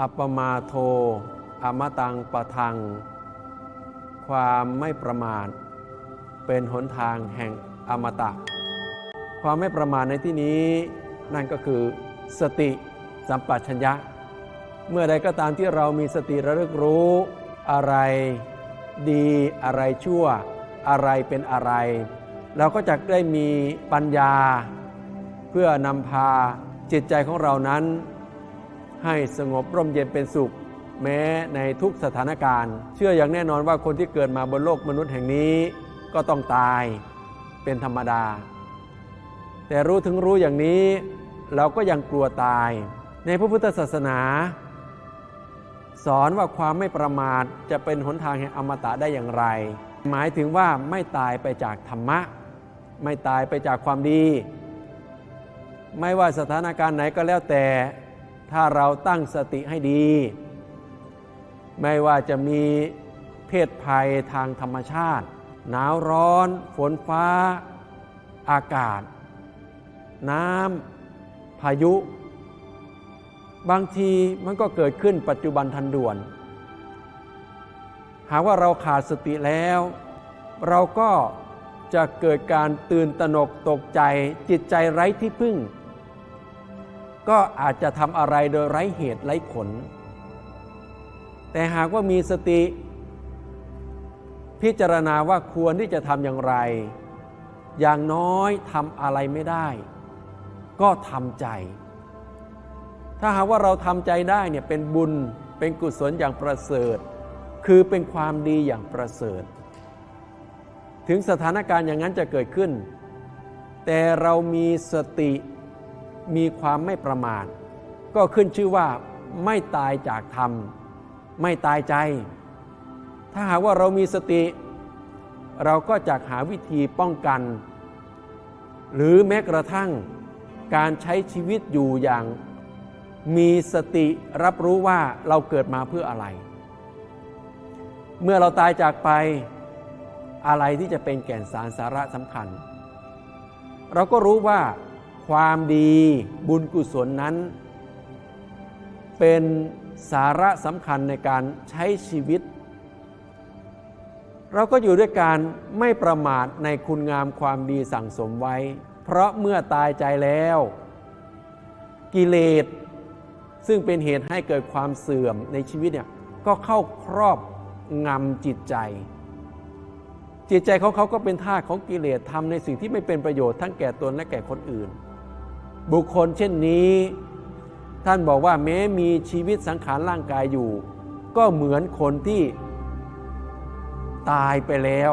อัปมาโท อมตังปะทัง ความไม่ประมาทเป็นหนทางแห่งอมตะ ความไม่ประมาทในที่นี้นั่นก็คือสติสัมปชัญญะ เมื่อใดก็ตามที่เรามีสติระลึกรู้อะไรดีอะไรชั่วอะไรเป็นอะไร เราก็จะได้มีปัญญา เพื่อนำพาจิตใจของเรานั้น ให้สงบร่มเย็นเป็นสุข แม้ในทุกสถานการณ์ เชื่ออย่างแน่นอนว่าคนที่เกิดมาบนโลกมนุษย์แห่งนี้ก็ต้องตายเป็นธรรมดา แต่รู้ถึงรู้อย่างนี้เราก็ยังกลัวตาย ในพระพุทธศาสนา สอนว่าความไม่ประมาทจะเป็นหนทางแห่งอมตะได้อย่างไร หมายถึงว่าไม่ตายไปจากธรรมะ ไม่ตายไปจากความดี ไม่ว่าสถานการณ์ไหนก็แล้วแต่ ถ้าเราตั้งสติให้ดี ไม่ว่าจะมีเพศภัยทางธรรมชาติ หนาวร้อน ฝนฟ้า อากาศ น้ำพายุ บางทีมันก็เกิดขึ้นปัจจุบันทันด่วน หากว่าเราขาดสติแล้ว เราก็จะเกิดการตื่นตระหนกตกใจจิตใจไร้ที่พึ่ง ก็อาจจะทำอะไรโดยไร้เหตุไร้ผล แต่หากว่ามีสติ พิจารณาว่าควรที่จะทำอย่างไร อย่างน้อยทำอะไรไม่ได้ ก็ทำใจ ถ้าหากว่าเราทำใจได้เนี่ยเป็นบุญเป็นกุศลอย่างประเสริฐ คือเป็นความดีอย่างประเสริฐ ถึงสถานการณ์อย่างนั้นจะเกิดขึ้น แต่เรามีสติ มีความไม่ประมาทก็ขึ้นชื่อว่าไม่ตายจากธรรม ไม่ตายใจ ถ้าหากว่าเรามีสติ เราก็จะหาวิธีป้องกัน หรือแม้กระทั่งการใช้ชีวิตอยู่อย่างมีสติรับรู้ว่าเราเกิดมาเพื่ออะไร เมื่อเราตายจากไปอะไรที่จะเป็นแก่นสารสาระสำคัญ เราก็รู้ว่า ความดีบุญกุศลนั้น เป็นสาระสำคัญในการใช้ชีวิต เราก็อยู่ด้วยการไม่ประมาทในคุณงามความดีสั่งสมไว้ เพราะเมื่อตายใจแล้ว กิเลสซึ่งเป็นเหตุให้เกิดความเสื่อมในชีวิตเนี่ยก็เข้าครอบงำจิตใจ จิตใจของเขาก็เป็นท่าของกิเลสทำในสิ่งที่ไม่เป็นประโยชน์ทั้งแก่ตนและแก่คนอื่น บุคคลเช่นนี้ ท่านบอกว่าแม้มีชีวิตสังขารร่างกายอยู่ ก็เหมือนคนที่ตายไปแล้ว